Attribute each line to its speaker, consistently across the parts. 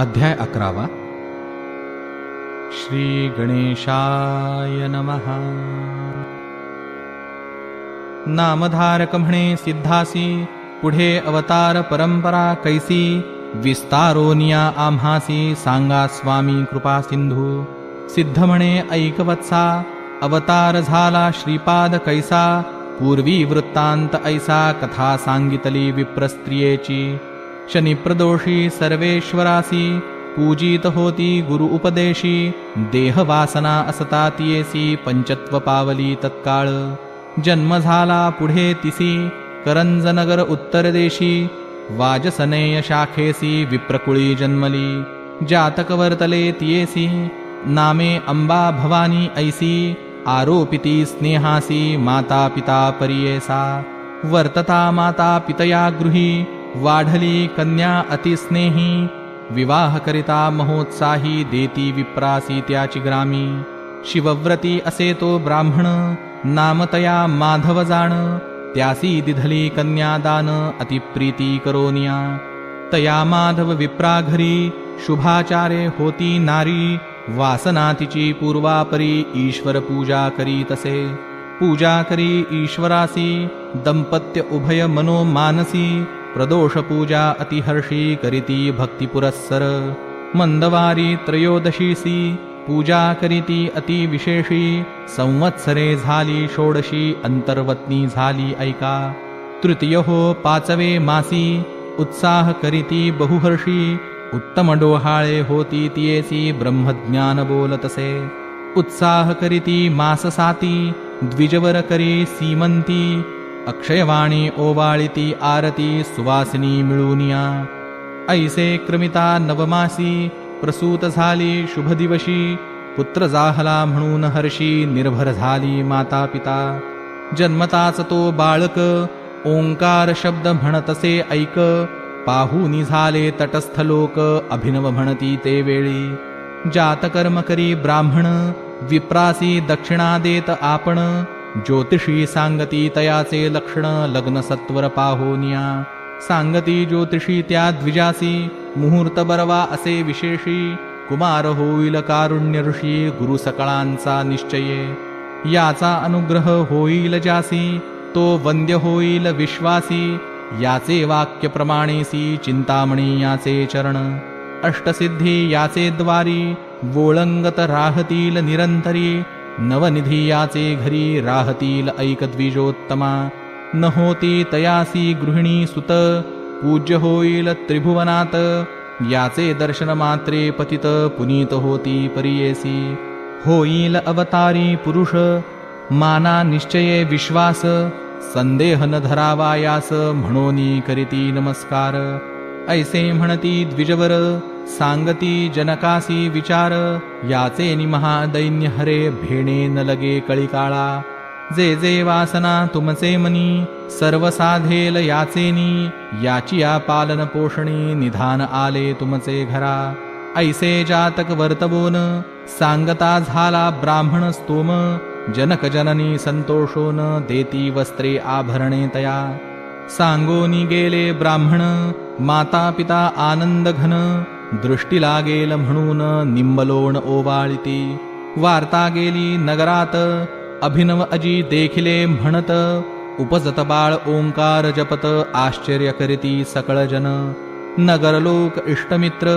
Speaker 1: अध्याय अकरावा. श्री गणेशाय नमः. नामधारक म्हणे सिद्धासी पुढे अवतार परंपरा कैसी विस्तारोनिया आम्हासी सांगा स्वामी कृपा सिंधू. सिद्ध म्हणे ऐकवत्सा अवतार झाला श्रीपाद कैसा पूर्वी वृत्तांत ऐसा कथा सांगितली विप्रस्त्रियेची. शनिप्रदोषी सर्वेश्वरासी पूजित होती गुरु उपदेशी देहवासना असता तियेसी पंचत्व पावली तत्काळ। जन्म झाला पुढे तिसी करंजनगर उत्तर देशी वाजसनेय शाखेसी विप्रकुळी जन्मली। जातक वर्तले तियेसी नामे अंबा भवानी ऐसी आरोपिती स्नेहासी माता पिता परियेसा। वर्तता माता पितया गृही वाढली कन्या अतिस्नेही विवाह करिता महोत्साही देती विप्रासी त्याची ग्रामी। शिवव्रती असे तो ब्राह्मण नामतया माधव त्यासी दिधली कन्यादान अतिप्रीती करोनिया। तया माधव विप्रा घरी शुभाचारे होती नारी। वासना तिची पूर्वापरी ईश्वर पूजा करी तसे। पूजा करी ईश्वरासी दंपत्य उभय मनो मानसी प्रदोष पूजा अतिहर्षी करीती भक्तिपुरस्सर मंदवारी त्रयोदशीसी पूजा करीती अति विशेषी संवत्सरे झाली षोडशी अंतर्वत्नी झाली ऐका। तृतीय हो पाचवे मासी उत्साह करीती बहुहर्षी उत्तम डोहाळे होती तियेसी ब्रह्मज्ञान बोलतसे। उत्साह करीती मास साती द्विजवर करी सीमंती अक्षयवाणी ओवाळिती आरती सुवासिनी मिळूनिया। ऐसे क्रमिता नवमासी प्रसूत झाली शुभ दिवशी पुत्र जाहला म्हणून हर्षी निर्भर झाली माता पिता जन्मताच तो बाळक ओंकार शब्द म्हणतसे ऐक पाहुनी झाले तटस्थ लोक अभिनव म्हणती ते वेळी। जातकर्म करी ब्राह्मण विप्रासी दक्षिणा देत आपण ज्योतिषी सांगती तयाचे लक्षण लग्न सत्वर पाहोनिया सांगती ज्योतिषी त्या द्विजासी मुहूर्त बरवा असे विशेषी। कुमार होईल कारुण्य ऋषी गुरु सकळांचा निश्चये। याचा अनुग्रह होईल जासी तो वंद्य होईल विश्वासी। याचे वाक्य प्रमाणेसी चिंतामणी याचे चरण। अष्टसिद्धी याचे द्वारी वोळंगत राहतील निरंतरी। नवनिधीयाचे घरी राहतील ऐकद्विजोत्तमा. न होती तयासी गृहिणी सुत पूज्य होईल त्रिभुवनात. याचे दर्शन मात्रे पतित पुनीत होती परियेसी. होईल अवतारी पुरुष माना निश्चये विश्वास. संदेह न धरावायास म्हणोनी करीती नमस्कार. ऐसे म्हणती द्विजवर सांगती जनकासी विचार याचे निमहा दैन्य हरे भेणे न लगे कळिकाळा. जे जे वासना तुमचे मनी सर्व साधेल याचेनी याचिया पालन पोषणी निधान आले तुमचे घरा. ऐसे जातक वर्तवोन सांगता झाला ब्राह्मण स्तोम जनक जननी संतोषोन देती वस्त्रे आभरणे तया. सांगोनी गेले ब्राह्मण माता पिता आनंद घन दृष्टी लागेल म्हणून निंबलोण ओवाळिती वार्ता गेली नगरात अभिनव अजी देखिले म्हणत उपजत बाळ ओंकार जपत आश्चर्य करीती सकळ जन नगरलोक इष्टमित्र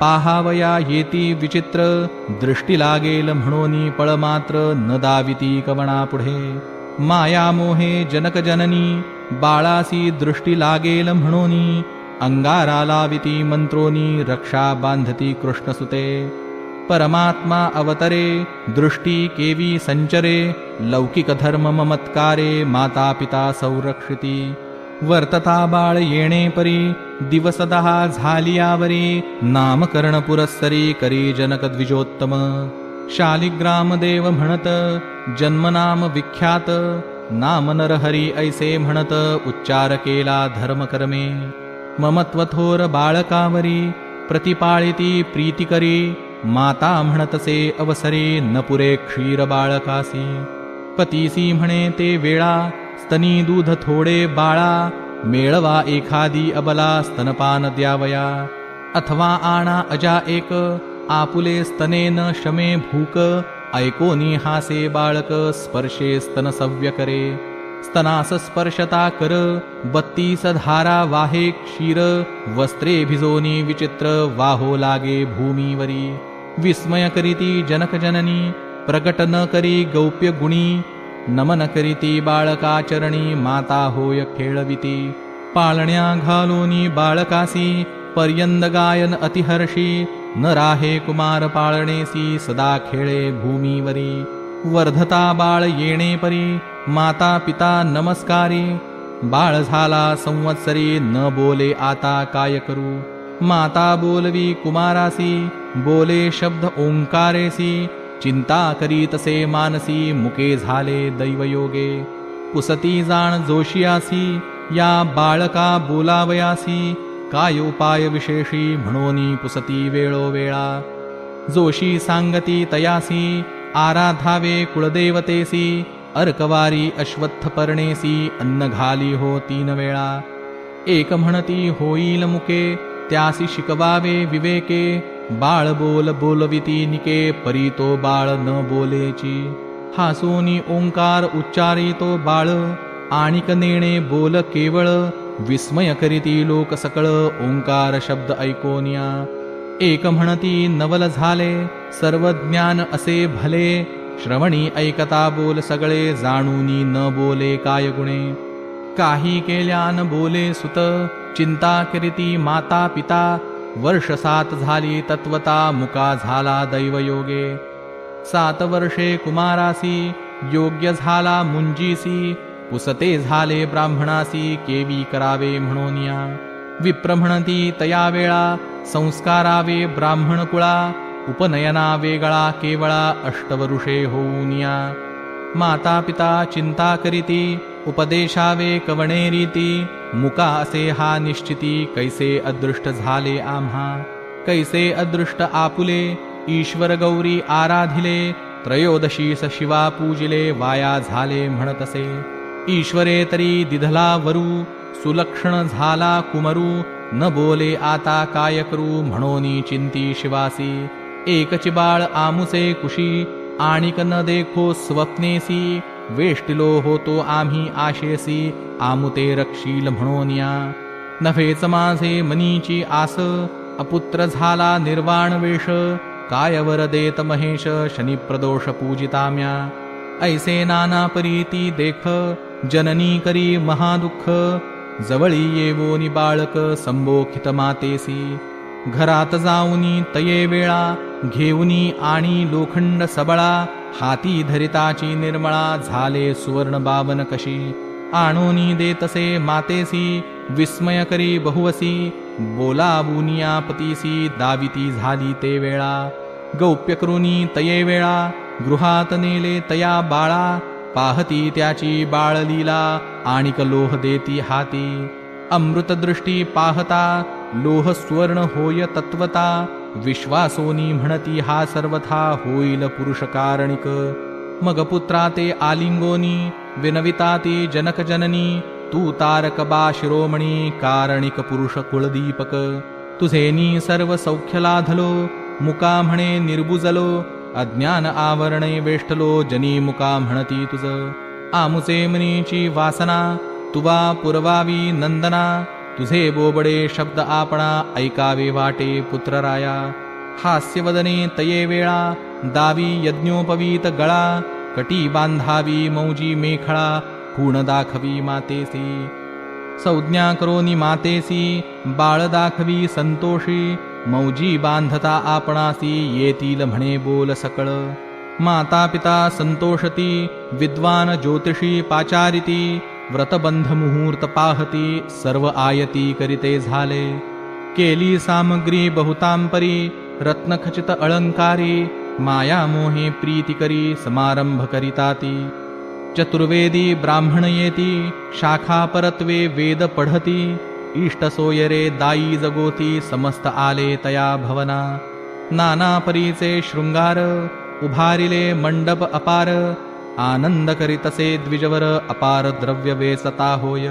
Speaker 1: पाहावया येती विचित्र दृष्टी लागेल म्हणून पळ मात्र न दाविती कवणा पुढे माया मोहे जनक जननी बाळासी दृष्टी लागेल म्हणून अंगारा लाविती मंत्रोनी रक्षा बांधती कृष्णसुते। परमात्मा अवतरे दृष्टी केवी संचरे लौकिक धर्म ममत्कारे माता पिता संरक्षिती वर्तता बाळ येणे परी दिवसदहा झालियावरी नामकरण पुरस्सरी करी जनक द्विजोत्तम। शालिग्राम देव म्हणत जन्मनाम विख्यात नाम नरहरी ऐसे म्हणत उच्चार केला धर्मकर्मे। ममत्वथोर बाळकावरी प्रतिपाळिती प्रीतिकरी माता म्हणतसे अवसरे न पुरे क्षीर बाळकासी. पतीसी म्हणे ते वेळा स्तनी दूध थोडे बाळा मेळवा एखादी अबला स्तनपान द्यावया. अथवा आणा अजा एक आपुले स्तनेन शमे भूक ऐकोनी हासे बाळक स्पर्शे स्तन सव्य करे. स्तनास स्पर्शता कर बत्तीस धारा वाहे क्षीर वस्त्रे भिजोनी विचित्र वाहो लागे भूमीवरी। विस्मय करीती जनक जननी प्रकट न करी गौप्य गुणी नमन करीती बाळकाचरणी माता होय खेळविती। पाळण्या घालोनी बाळकासी पर्यंद गायन अतिहर्षी न राहे कुमार पाळणेसी सदा खेळे भूमीवरी। वर्धता बाळ येणे परी माता पिता नमस्कारी. बाळ झाला संवत्सरी न बोले आता काय करू? माता बोलवी कुमारासी बोले शब्द ओंकारेसी. चिंता करीतसे मानसी मुके झाले दैवयोगे. पुसती जाण जोशियासी या बाळका बोलावयासी. काय उपाय विशेषी म्हणोनी पुसती वेळोवेळा. जोशी सांगती तयासी आराधावे कुळदेवतेसी. अर्कवारी अश्वत्थ पर्णेसी अन्न घाली हो तीन वेळा. एक म्हणती होईल मुके त्यासी शिकवावे विवेके बाळ बोल बोलविती निके परी तो बाळ न बोलेची. हासोनी ओंकार उच्चारितो बाळ आणिक नेणे बोल केवळ विस्मय करीती लोक सकळ ओंकार शब्द ऐकोनिया. एक म्हणती नवल झाले सर्व ज्ञान असे भले श्रवणी ऐकता बोल सगळे जाणूनी न बोले काय गुणे? काही केल्यान बोले सुत चिंता करीती माता पिता वर्ष सात झाली तत्वता मुका झाला दैवयोगे. सात वर्षे कुमारासी योग्य झाला मुंजीसी पुसते झाले ब्राह्मणासी केवी करावे म्हणोनिया. विप्रम्हणती तया वेळा संस्कारावे ब्राह्मण कुळा उपनयना वेगळा केवळा अष्टवरुषे होऊनिया माता पिता चिंता करीती उपदेशावे कवणे रीती मुका असे हा निश्चिती कैसे अदृष्ट झाले आम्हा। कैसे अदृष्ट आपुले ईश्वर गौरी आराधिले त्रयोदशीस शिवा पूजिले वाया झाले म्हणतसे। ईश्वरे तरी दिधला वरू सुलक्षण झाला कुमरू न बोले आता काय करू म्हणोनी चिंती शिवासी। एकची बाळ आमुसे कुशी आणिक न देखो स्वप्नेसी वेष्टिलो होतो आम्ही आशेसी आमुते रक्षील म्हणोनिया। नफेच माझे मनीची आस अपुत्र झाला निर्वाण वेश काय वर देत महेश शनिप्रदोष पूजिताम्या। ऐसे नाना परीती देख जननी करी महादुःख जवळी येवोनी बाळक संबोखित मातेसी। घरात जाऊनी तये वेळा घेऊनी आणि लोखंड सबळा हाती धरिताची निर्मळा झाले सुवर्ण बावन कशी. आणोनी देतसे मातेसी विस्मय करी बहुवसी बोलावुनिया पतीसी दाविती झाली ते वेळा. गौप्य करुनी तये वेळा गृहात नेले तया बाळा पाहती त्याची बाळलीला आणिक लोह देती हाती. अमृत दृष्टी पाहता लोह सुवर्ण होय तत्वता विश्वासोनी म्हणती हा सर्वथा होईल पुरुष कारणिक मग पुत्रा ते आलिंगोनी विनविता ते जनक जननी तू तारक शिरोमणी कारणिक पुरुष कुळदीपक तुझेनी सर्व सौख्यलाधलो मुका म्हणे निर्बुजलो अज्ञान आवरणे वेष्टलो जनी मुका म्हणती तुझ. आमुचे मनीची वासना तुवा पुरवावी नंदना तुझे बोबडे शब्द आपणा ऐकावे वाटे पुत्रराया. हास्यवदने तये वेळा दावी यज्ञोपवीत गळा. कटी बांधावी मौजी मेखळा खूण दाखवी मातेसी. संज्ञा करोनी मातेसी बाळ दाखवी संतोषी. मौजी बांधता आपणासी येतील म्हणे बोल सकळ. माता पिता संतोषती विद्वान ज्योतिषी पाचारिती. व्रतबंध मुहूर्त पाहती सर्व आयती करीते झाले. केली सामग्री बहुतांपरी रत्नखचित अलंकारी माया मोहे प्रीती करी समारंभ करिताती. चतुर्वेदी ब्राह्मण येती शाखा परत्वे वेद पढती इष्ट सोयरे दाई जगोती समस्त आले तया भवना. नाना परीचे शृंगार उभारिले मंडप अपार आनंद करीतसे द्विजवर अपार द्रव्य वेचता होय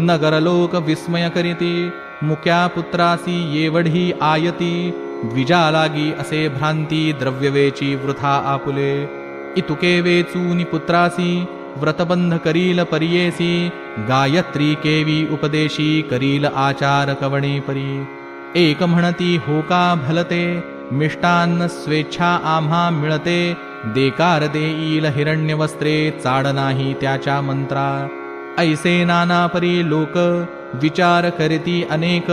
Speaker 1: नगर लोक विस्मय करीती मुक्या पुत्रासी येवढी आयती द्विजा लागी असे भ्रांती द्रव्यवेची वृथा आपुले। इतुके वेचूनि पुत्रासी व्रतबंध करील परियेसी गायत्री केवी उपदेशी करील आचार कवणे परी एक म्हणती होका भलते मिष्टान्न स्वेच्छा आम्हा मिळते. देकार देईल हिरण्यवस्त्रे चाड नाही त्याच्या मंत्रा. ऐसे नानापरी लोक विचार करीती अनेक.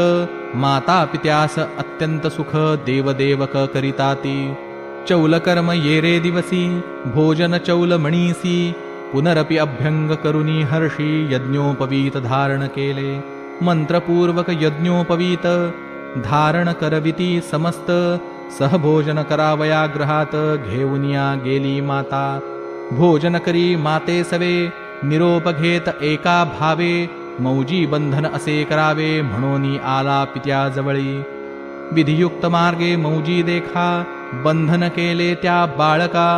Speaker 1: माता पित्यास अत्यंत सुख देवदेवक करिताती. चौलकर्म येरे दिवसी भोजन चौल मणीसी पुनरपि अभ्यंग करुणी हर्षी यज्ञोपवीत धारण केले. मंत्रपूर्वक यज्ञोपवीत धारण करविती समस्त. सहभोजन करावया गृहात घेऊन या गेली माता। भोजन करी माते सवे निरोप घेत एका भावे मौजी बंधन असे करावे म्हणून आला पित्या जवळी। विधियुक्त मार्गे मौजी देखा बंधन केले त्या बाळका।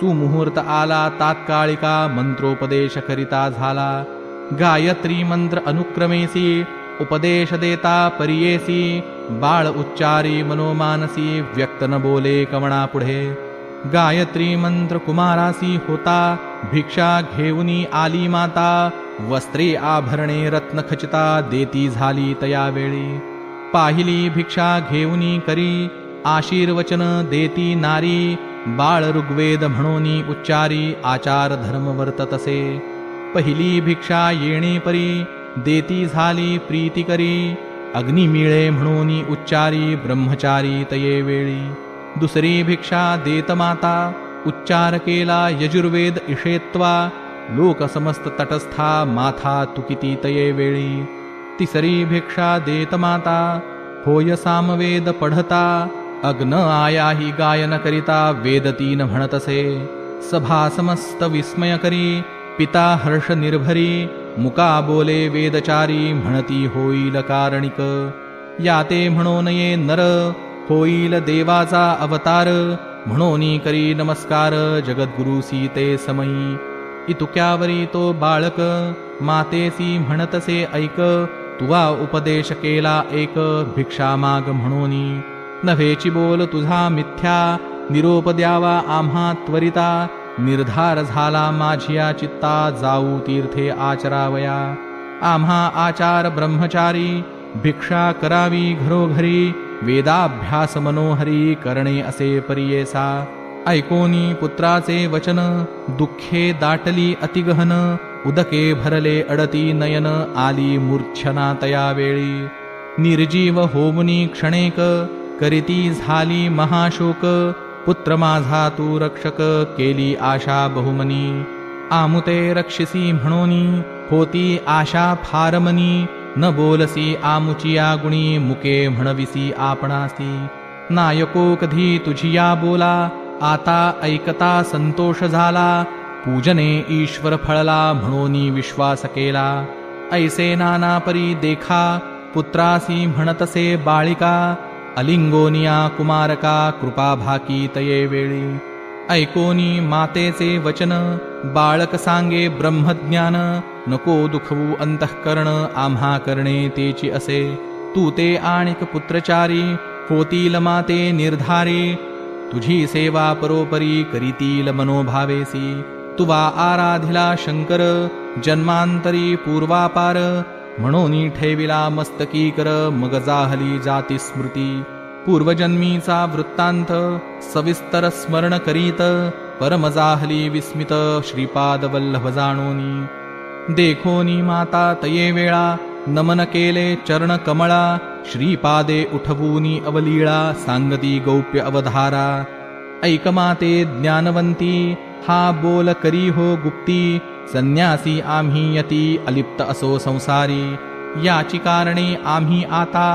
Speaker 1: तू मुहूर्त आला तात्काळिका मंत्रोपदेश करिता झाला। गायत्री मंत्र अनुक्रमेसी उपदेश देता परियेसी। बाळ उच्चारी मनोमानसी व्यक्त न बोले कवणा पुढे. गायत्री मंत्र कुमारासी होता भिक्षा घेऊनी आली माता वस्त्रे आभरणे रत्नखचिता देती झाली तया वेळी. पाहिली भिक्षा घेऊनी करी आशीर्वचन देती नारी बाळ ऋग्वेद म्हणोनी उच्चारी आचार धर्म वर्ततसे पहिली भिक्षा येणे परी देती झाली प्रीती करी अग्नी मिळे म्हणून उच्चारी ब्रह्मचारी तये वेळी। दुसरी भिक्षा देत माता उच्चार केला यजुर्वेद इषेत्वा लोक समस्त तटस्था माथा तुकिती तये वेळी। तिसरी भिक्षा देत माता होय सामवेद पढता अग्न आया ही गायन करिता वेद तीन म्हणतसे। सभा समस्त विस्मय करी पिता हर्ष निर्भरी मुका बोले वेदचारी म्हणती होईल कारणिक. या ते म्हणो नये नर होईल देवाचा अवतार म्हणून करी नमस्कार जगद्गुरु सीते समयी. इतुक्यावरी तो बाळक मातेसी म्हणतसे ऐक तुवा उपदेश केला एक भिक्षा माग म्हणोनी. नव्हेची बोल तुझा मिथ्या निरोप द्यावा आम्हा त्वरिता निर्धार झाला माझिया चित्ता जाऊ तीर्थे आचरावया. आम्हा आचार ब्रह्मचारी भिक्षा करावी घरोघरी वेदाभ्यास मनोहरी करणे असे परियेसा. ऐकोनी पुत्राचे वचन दुःखे दाटली अतिगहन उदके भरले अडती नयन आली मूर्छना तया वेळी निर्जीव होमुनी क्षणेक करीती झाली महाशोक पुत्र माझा तू रक्षक केली आशा बहुमनी. आमुते रक्षसी म्हणोनी होती आशा फारमनी. न बोलसी आमुचिया गुणी मुके म्हणविसी आपणासी. नायको कधी तुझिया बोला आता ऐकता संतोष झाला. पूजने ईश्वर फळला म्हणोनी विश्वास केला. ऐसे नाना परी देखा पुत्रासी म्हणतसे बाळिका. अलिंगोनिया कुमारका कृपाभाकी तये वेळी। ऐकोनी मातेचे वचन बाळक सांगे ब्रह्मज्ञान नको दुखवू अंतःकरण आम्हा करणे तेची असे। तू ते आणिक पुत्रचारी होतील माते निर्धारी। तुझी सेवा परोपरी करीतील मनोभावेसी। तुवा आराधिला शंकर जन्मांतरी पूर्वापार। म्हणून ठेविला मस्तकी कर मग जाहली जाती स्मृती. पूर्वजन्मीचा वृत्तांत सविस्तर स्मरण करीत परमजाहली विस्मित श्रीपाद वल्लभ जाणोनी. देखोनी माता तये वेळा नमन केले चरण कमळा श्रीपादे उठवूनी अवलीळा सांगती गौप्य अवधारा. ऐकमाते ज्ञानवंती हा बोल करी हो गुप्ती संन्यासी आम्ही यती अलिप्त असो संसारी। याची कारणे आम्ही आता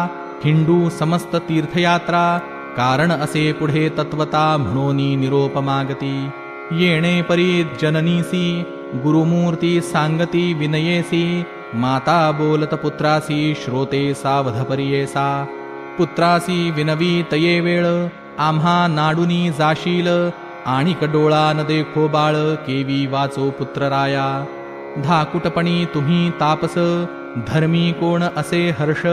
Speaker 1: हिंडू समस्त तीर्थयात्रा। कारण असे पुढे तत्वता म्हणोनी निरोप मागती येणे परी जननीसी गुरुमूर्ती सांगती विनयेसी। माता बोलत पुत्रासी श्रोते सावध परियेसा। पुत्रासी विनवी तये वेळ आम्हा नाडुनी जाशील। आणि कडोळा न देखो बाळ केवी वाचो पुत्रराया धाकुटपणी तुम्ही तापस धर्मी कोण असे हर्ष.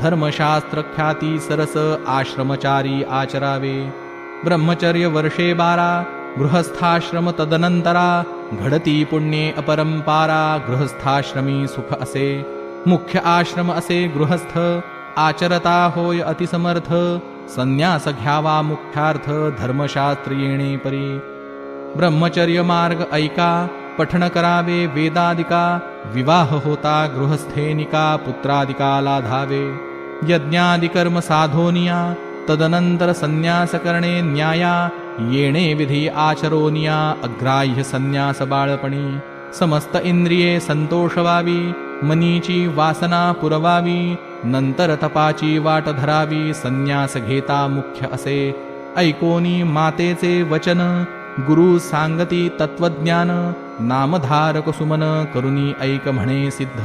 Speaker 1: धर्मशास्त्र ख्याती सरस आश्रमचारी आचरावे. ब्रह्मचर्य वर्षे बारा गृहस्थाश्रम तदनंतरा. घडती पुण्ये अपरंपारा गृहस्थाश्रमी सुख असे. मुख्य आश्रम असे गृहस्थ आचरता होय अतिसमर्थ. संन्यास घ्यावा मुख्यार्थ धर्मशास्त्र येणे परी। ब्रह्मचर्य मार्ग ऐका पठण करावे वेदादिका विवाह होता गृहस्थेनिका पुत्रादिका लाधावे यज्ञादिकर्म साधोनिया तदनंतर संन्यास करणे न्याया येणे विधी आचरोनिया अग्राह्य संन्यास बाळपणी समस्त इंद्रिये संतोष व्हावी मनीची वासना पुरवावी नंतर तपाची वाट धरावी संन्यास घेता मुख्य असे. ऐकोनी मातेचे वचन गुरु सांगती तत्वज्ञान नामधारक सुमन करुणी ऐक म्हणे सिद्ध.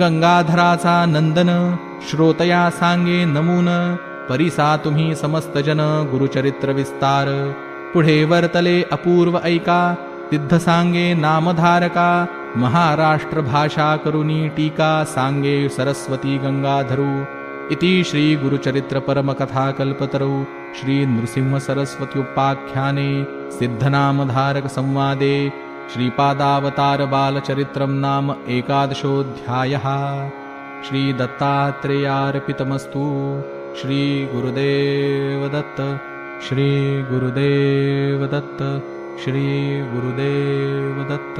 Speaker 1: गंगाधराचा नंदन श्रोतया सांगे नमून परिसा तुम्ही समस्त जन गुरुचरित्र विस्तार. पुढे वर्तले अपूर्व ऐका सिद्ध सांगे नामधारका महाराष्ट्रभाषाकरुणी टीका साङ्गे सरस्वती गङ्गाधरौ इति श्रीगुरुचरित्रपरमकथाकल्पतरौ श्रीनृसिंहसरस्वत्युपाख्याने सिद्धनामधारकसंवादे श्रीपादावतारबालचरित्रं नाम एकादशोऽध्यायः। श्रीदत्तात्रेयार्पितमस्तु श्रीगुरुदेवदत्त श्रीगुरुदेवदत्त श्रीगुरुदेवदत्त।